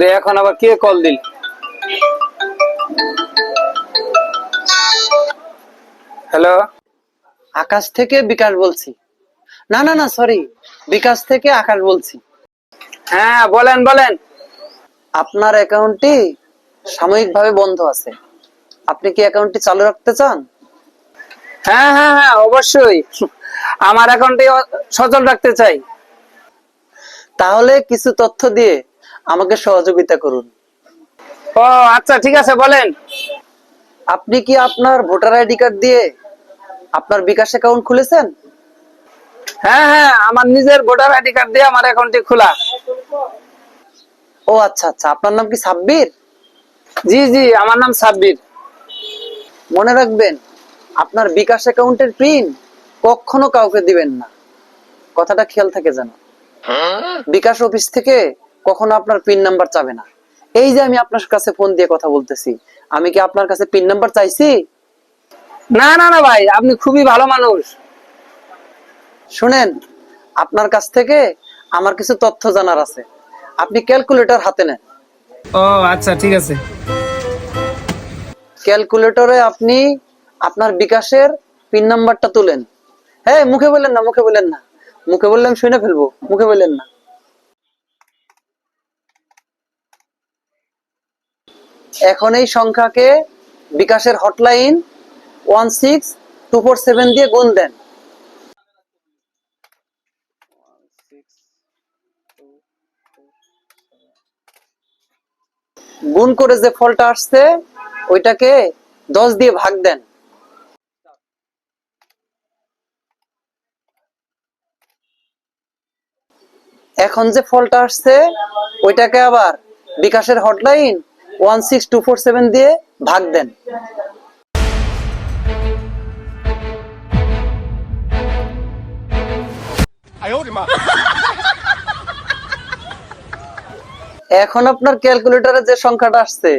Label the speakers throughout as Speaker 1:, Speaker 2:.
Speaker 1: রে এখন আবার কে কল দিল? হ্যালো
Speaker 2: আকাশ থেকে বিকাশ বলছি। না না না সরি বিকাশ থেকে আকাশ বলছি।
Speaker 1: হ্যাঁ বলেন বলেন।
Speaker 2: আপনার অ্যাকাউন্টটি সাময়িকভাবে বন্ধ আছে। আপনি কি অ্যাকাউন্টটি চালু রাখতে চান?
Speaker 1: হ্যাঁ হ্যাঁ হ্যাঁ অবশ্যই। আমার অ্যাকাউন্টে সচল রাখতে চাই।
Speaker 2: তাহলে কিছু তথ্য দিয়ে আমাকে সহযোগিতা করুন।
Speaker 1: ও আচ্ছা ঠিক আছে বলেন।
Speaker 2: আপনি কি আপনার ভোটার আইডি কার্ড দিয়ে আপনার বিকাশ অ্যাকাউন্ট খুলেছেন?
Speaker 1: হ্যাঁ হ্যাঁ আমার নিজের ভোটার আইডি কার্ড দিয়ে আমার অ্যাকাউন্টটি খোলা।
Speaker 2: ও আচ্ছা আচ্ছা আপনার নাম কি সাব্বির?
Speaker 1: জি জি আমার নাম সাব্বির।
Speaker 2: মনে রাখবেন আপনার বিকাশ অ্যাকাউন্টের পিন কখনো কাউকে দিবেন না। কথাটা খেয়াল থাকে যেন। বিকাশ অফিস থেকে কখনো আপনার পিন নাম্বার চাবে না। এই যে আমি আপনার কাছে ফোন দিয়ে কথা বলতেছি আমি কি আপনার কাছে পিন নাম্বার চাইছি?
Speaker 1: না না না ভাই আপনি খুবই ভালো মানুষ।
Speaker 2: শুনেন আপনার কাছ থেকে আমার কিছু তথ্য জানার আছে। আপনি ক্যালকুলেটর হাতে নেন।
Speaker 1: ও আচ্ছা ঠিক আছে।
Speaker 2: ক্যালকুলেটরে আপনি আপনার বিকাশের পিন নাম্বারটা তুলেন। হ্যাঁ মুখে বললেন না মুখে বলেন না। মুখে বললে আমি শুনে ফেলব মুখে বললেন না। এখন এই সংখ্যাকে বিকাশের hotline one six two four seven দিয়ে গুণ দেন। গুণ করে যে ফলটা আসছে, ওইটাকে দশ দিয়ে ভাগ দেন। এখন যে ফলটা আসছে, ওইটাকে আবার বিকাশের hotline one six two four seven দিয়ে ভাগ দেন। এখন আপনার ক্যালকুলেটরে যে সংখ্যাটা আসছে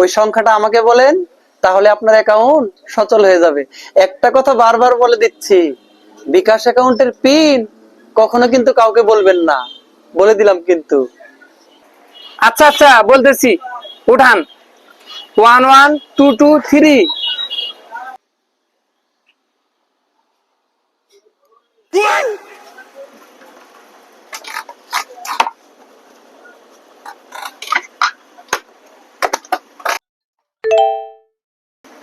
Speaker 2: ওই সংখ্যাটা আমাকে বলেন তাহলে আপনার অ্যাকাউন্ট সচল হয়ে যাবে। একটা কথা বারবার বলে দিচ্ছি বিকাশ অ্যাকাউন্টের পিন কখনো কিন্তু কাউকে বলবেন না। বলে দিলাম কিন্তু।
Speaker 1: আচ্ছা আচ্ছা বলতেছি। উঠান। One one, two two, three.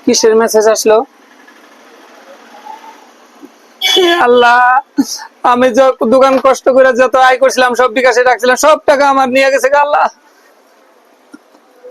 Speaker 1: কিসের মেসেজ আসলো? আল্লাহ, আমি যে দোকান কষ্ট করে যত আয় করছিলাম, সব বিকাশে রাখছিলাম, সব টাকা আমার নিয়ে গেছে আল্লাহ।